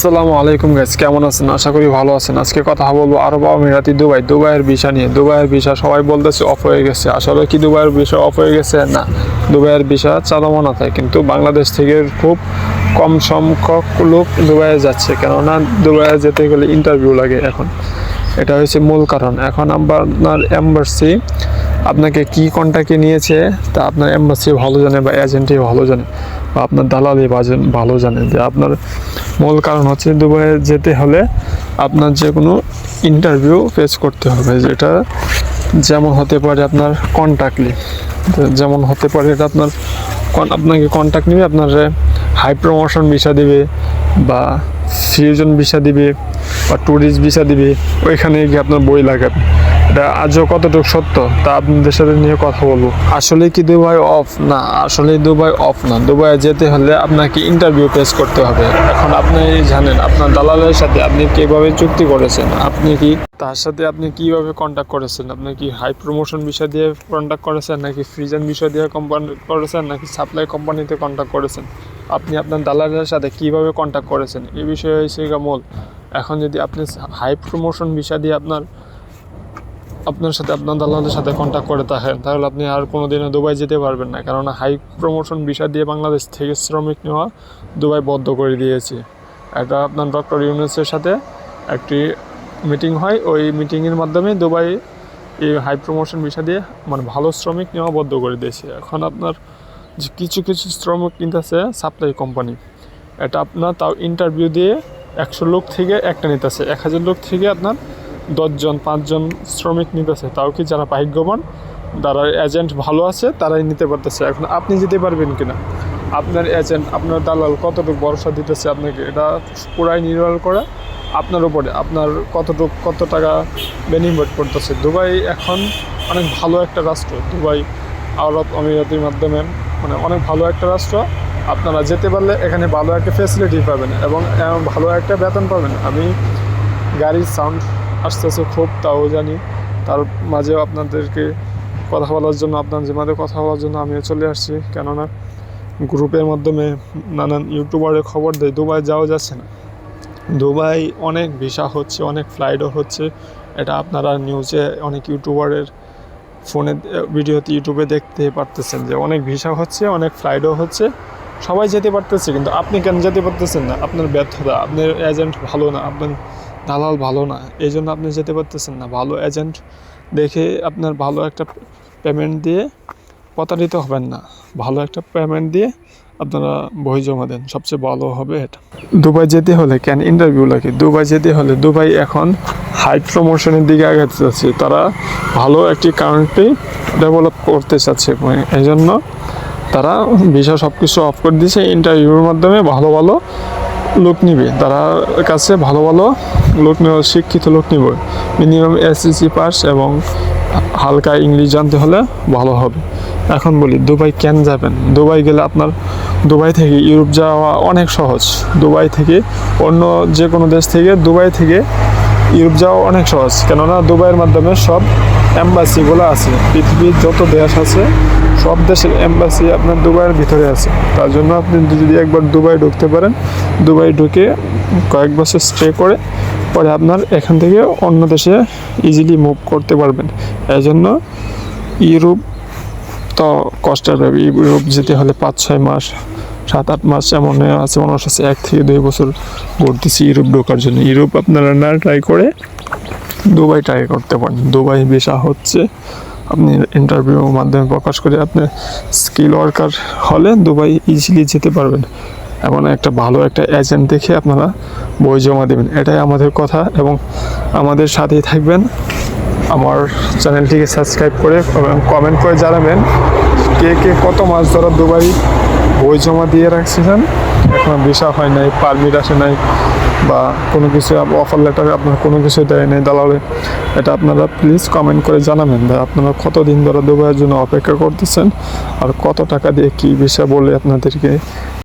আসসালামু আলাইকুম গাইস কেমন আছেন? আশা করি ভালো আছেন। আজকে কথা বলব আরব আমিরাতি দুবাই। দুবাইয়ের ভিসা নিয়ে। দুবাইয়ের ভিসা সবাই বলতেছে অফ হয়ে গেছে। আসলে কি দুবাইয়ের ভিসা অফ হয়ে গেছে? না, দুবাইয়ের ভিসা চালমান থাকে কিন্তু বাংলাদেশ থেকে খুব কম সংখ্যক লোক দুবাইয়ে যাচ্ছে। কেননা দুবাইয়ে যেতে গেলে ইন্টারভিউ লাগে এখন। এটা হচ্ছে মূল কারণ। এখন আপনার এম্বাসি আপনাকে কি কন্ট্যাক্টে নিয়েছে তা আপনার এম্বাসি ভালো জানে বা এজেন্টই ভালো জানে। বা আপনার দালালি বাজেন ভালো জানে যে আপনার মূল কারণ হচ্ছে দুবাইয়ে যেতে হলে আপনার যে কোনো ইন্টারভিউ ফেস করতে হবে, যেটা যেমন হতে পারে আপনার কন্ট্যাক্টলি যেমন হতে পারে এটা আপনার আপনাকে কন্ট্যাক্ট নিবে, আপনার হাই প্রমোশন ভিসা দিবে বা ফিউশন ভিসা দিবে বা ট্যুরিস্ট ভিসা দিবে ওইখানে গিয়ে আপনার বই লাগাবে। এটা আজও কতটুকু সত্য? তা আপনাদের সাথে নিয়ে কথা বলব। আসলে কি দুবাই অফ? না, আসলে দুবাই অফ না। দুবাই যেতে হলে আপনাকে ইন্টারভিউ ফেস করতে হবে। এখন আপনি জানেন, আপনার দালালের সাথে আপনি কীভাবে চুক্তি করেছেন? আপনি কি তার সাথে আপনি কীভাবে কন্ট্যাক্ট করেছেন? আপনি কি হাই প্রমোশন বিষয় দিয়ে কন্ট্যাক্ট করেছেন? নাকি ফ্রিজেন বিষয় দিয়ে কোম্পানি করেছেন? নাকি সাপ্লাই কোম্পানিতে কন্ট্যাক্ট করেছেন? আপনি আপনার দালালের সাথে কীভাবে কন্ট্যাক্ট করেছেন? এই বিষয়ে গিয়ে মূল। এখন যদি আপনি হাই প্রমোশন বিষয় দিয়ে আপনার আপনার সাথে আপনার দালালের সাথে কন্ট্যাক্ট করে থাকেন, তাহলে আপনি আর কোনো দিনও দুবাই যেতে পারবেন না। কেননা হাই প্রমোশন ভিসা দিয়ে বাংলাদেশ থেকে শ্রমিক নেওয়া দুবাই বদ্ধ করে দিয়েছে। এটা আপনার ডক্টর ইউনুসের সাথে একটি মিটিং হয়। ওই মিটিংয়ের মাধ্যমে দুবাই এই হাই প্রমোশন ভিসা দিয়ে মানে ভালো শ্রমিক নেওয়া বদ্ধ করে দিয়েছে। এখন আপনার যে কিছু কিছু শ্রমিক নিতেছে সাপ্লাই কোম্পানি এটা আপনার তাও ইন্টারভিউ দিয়ে একশো লোক থেকে একটা নিতেছে। এক হাজার লোক থেকে আপনার দশজন, পাঁচজন শ্রমিক নিতেছে, তাও কি যারা ভাগ্যবান? যারা এজেন্ট ভালো আছে, তারাই নিতে পারতেছে। এখন আপনি যেতে পারবেন কিনা? আপনার এজেন্ট আপনার দালাল কতটুকু ভরসা দিতেছে আপনাকে? এটা পুরাই নির্ভর করে আপনার উপরে, আপনার কতটুকু, কত টাকা বেনিফিট করতেছে। দুবাই এখন অনেক ভালো একটা রাষ্ট্র। দুবাই, আরব আমিরাতির মাধ্যমে মানে অনেক ভালো একটা রাষ্ট্র। আপনারা যেতে পারলে এখানে ভালো একটা ফেসিলিটি পাবেন এবং ভালো একটা বেতন পাবেন। আমি গাড়ির সাউন্ড আসতেছে খুব, তাও জানি। তার মাঝেও আপনাদেরকে কথা বলার জন্য, আপনার জিমাতে কথা বলার জন্য আমিও চলে আসছি। কেননা গ্রুপের মাধ্যমে নানান ইউটিউবারের খবর দেয়, দুবাই যাওয়া যাচ্ছে না। দুবাই অনেক ভিসা হচ্ছে, অনেক ফ্লাইটও হচ্ছে। এটা আপনারা নিউজে অনেক ইউটিউবারের ফোনে, ভিডিওতে, ইউটিউবে দেখতে পারতেছেন যে অনেক ভিসা হচ্ছে, অনেক ফ্লাইটও হচ্ছে। সবাই যেতে পারতেছে, কিন্তু আপনি কেন যেতে পারতেছেন না? আপনার ব্যর্থতা, আপনার এজেন্ট ভালো না, আপনার দালাল ভালো না এই জন্য আপনি যেতে পারতেছেন না। ভালো এজেন্ট দেখে আপনার ভালো একটা পেমেন্ট দিয়ে প্রতারিত হবেন না। ভালো একটা পেমেন্ট দিয়ে আপনারা বই জমা দেন, সবচেয়ে ভালো হবে এটা। দুবাই যেতে হলে, কেন ইন্টারভিউ লাগে? দুবাই যেতে হলে, দুবাই এখন হাই প্রমোশনের দিকে আগাতে চাচ্ছে তারা ভালো একটি কান্ট্রি ডেভেলপ করতে চাচ্ছে। এই জন্য তারা ভিসা সব কিছু অফ করে দিয়েছে। ইন্টারভিউর মাধ্যমে ভালো ভালো লোক নিবে, তারা কাছে ভালো ভালো লোক শিক্ষিত লোক নিবে। মিনিমাম এসএসসি পাস এবং হালকা ইংলিশ জানতে হলে ভালো হবে। এখন বলি, দুবাই কেন যাবেন? দুবাই গেলে আপনার, দুবাই থেকে ইউরোপ যাওয়া অনেক সহজ। দুবাই থেকে অন্য যে কোনো দেশ থেকে দুবাই থেকে ইউরোপ যাওয়া অনেক সহজ। কেননা দুবাইয়ের মাধ্যমে সব এম্বাসিগুলো আছে। পৃথিবীর যত দেশ আছে সব দেশের এম্বাসি আপনার দুবাইয়ের ভিতরে আছে। তার জন্য আপনি যদি একবার দুবাই ঢুকতে পারেন, দুবাই ঢুকে কয়েক বছর স্টে করে, পরে আপনার এখান থেকে অন্য দেশে ইজিলি মুভ করতে পারবেন। এই জন্য ইউরোপ তো কষ্টের ব্যাপার। ইউরোপ যেতে হলে পাঁচ, ছয় মাস, সাত, আট মাস এমন আছে মানুষ আছে এক থেকে দুই বছর ঘুরতেছি ইউরোপ ঢোকার জন্য। ইউরোপ আপনারা না ট্রাই করে দুবাই ট্রাই করতে পারেন। দুবাই ভিসা হচ্ছে আপনি ইন্টারভিউর মাধ্যমে প্রকাশ করে আপনি স্কিল ওয়ার্কার হলে দুবাই ইজিলি যেতে পারবেন। এমন একটা ভালো একটা এজেন্ট দেখে আপনারা বই জমা দেবেন। এটাই আমাদের কথা এবং আমাদের সাথেই থাকবেন। আমার চ্যানেলটিকে সাবস্ক্রাইব করে এবং কমেন্ট করে জানাবেন কে কে কত মাস ধরে দুবাই বই জমা দিয়ে রাখছিলেন। এখন ভিসা হয় নাই পারমিট আসে নাই। বা কোনো কিছু অফার লেটারে আপনার কোনো কিছু দেয় নেই দালালে, এটা আপনারা প্লিজ কমেন্ট করে জানাবেন। ভাই, আপনারা কত দিন ধরে দুবাইয়ের জন্য অপেক্ষা করতেছেন আর কত টাকা দিয়ে কী বিষয় বলে আপনাদেরকে?